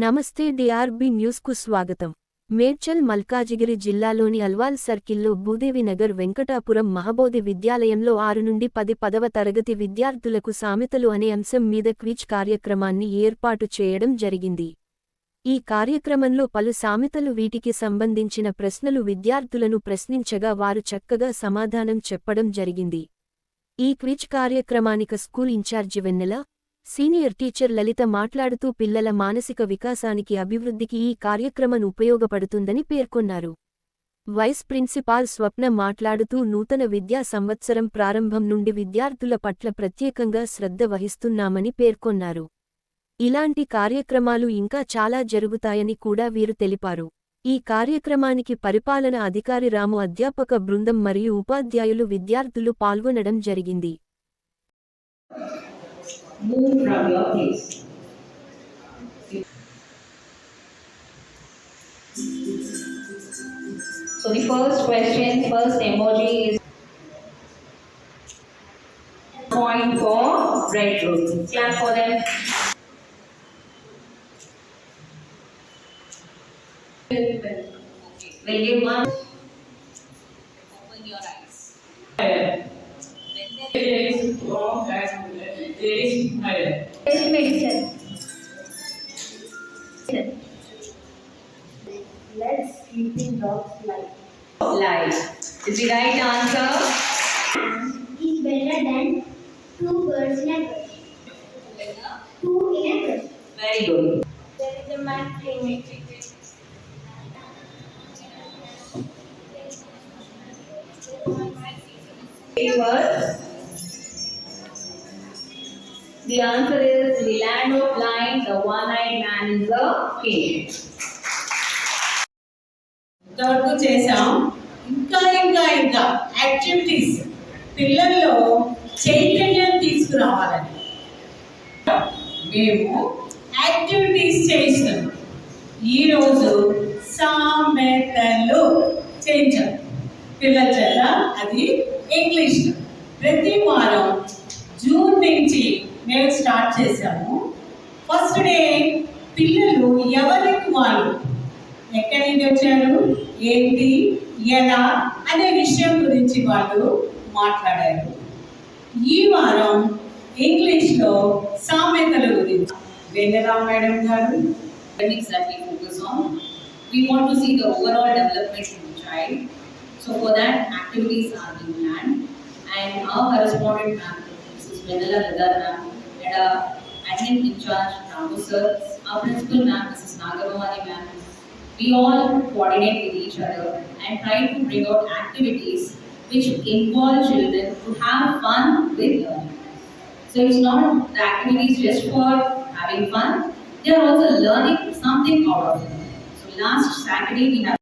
నమస్తే డిఆర్బి న్యూస్కు స్వాగతం. మేడ్చల్ మల్కాజిగిరి జిల్లాలోని అల్వాల్ సర్కిల్లో భూదేవి నగర్ వెంకటాపురం మహబోధి విద్యాలయంలో ఆరు నుండి పది పదవ తరగతి విద్యార్థులకు సామెతలు అనే అంశం మీద క్విజ్ కార్యక్రమాన్ని ఏర్పాటు చేయడం జరిగింది. ఈ కార్యక్రమంలో పలు సామెతలు వీటికి సంబంధించిన ప్రశ్నలు విద్యార్థులను ప్రశ్నించగా వారు చక్కగా సమాధానం చెప్పడం జరిగింది. ఈ క్విజ్ కార్యక్రమానికి school incharge Vennela senior teacher Lalitha మాట్లాడుతూ పిల్లల మానసిక వికాసానికి అభివృద్ధికి ఈ కార్యక్రమం ఉపయోగపడుతుందని పేర్కొన్నారు. వైస్ ప్రిన్సిపాల్ స్వప్న మాట్లాడుతూ నూతన విద్యా సంవత్సరం ప్రారంభం నుండి విద్యార్థుల పట్ల ప్రత్యేకంగా శ్రద్ధ వహిస్తున్నామని పేర్కొన్నారు. ఇలాంటి కార్యక్రమాలు ఇంకా చాలా జరుగుతాయని కూడా వీరు తెలిపారు. ఈ కార్యక్రమానికి పరిపాలన అధికారి రాము అధ్యాపక బృందం మరియు ఉపాధ్యాయులు విద్యార్థులు పాల్గొనడం జరిగింది. Move from your place. So the first question, first emoji is point for red group. Clap for them. We'll give one. Open your eyes. Medicine. Let sleeping dogs lie. Light. Is the right answer? Is better than two birds in a bush. Two in a bush. Very good. There is a man dreaming. Three words. The answer is the land of blind, the one-eyed man is the king. ఇంతవరకు చేసాం ఇంకా ఇంకా ఇంకా activities పిల్లల్లో చైతన్యం తీసుకురావాలని. మేము activities చేయిస్తున్నాం. ఈరోజు సామెతలు చేయించాం. పిల్లల చేత అది ఇంగ్లీష్. ప్రతి వారం జూన్ నుంచి మేము స్టార్ట్ చేశాము ఫస్ట్ డే పిల్లలు ఎవరికి వాళ్ళు ఎక్కడి నుంచి వచ్చారు ఏంటి ఎలా అనే విషయం గురించి వాళ్ళు మాట్లాడారు ఈ వారం ఇంగ్లీష్లో సామెతల గురించి వెన్నెల మేడం గారు academics that we focus on. We want to see the overall development in the child. So for that, activities are being planned. And our correspondent ma'am, Mrs. Vanilla Radha ma'am, and our admin in charge, Ramu sir, our principal ma'am, Mrs. Nagamani ma'am, we all coordinate with each other and try to bring out activities which involve children to have fun with learning. So it's not the activities just for having fun, they are also learning something out of it. So last Saturday we have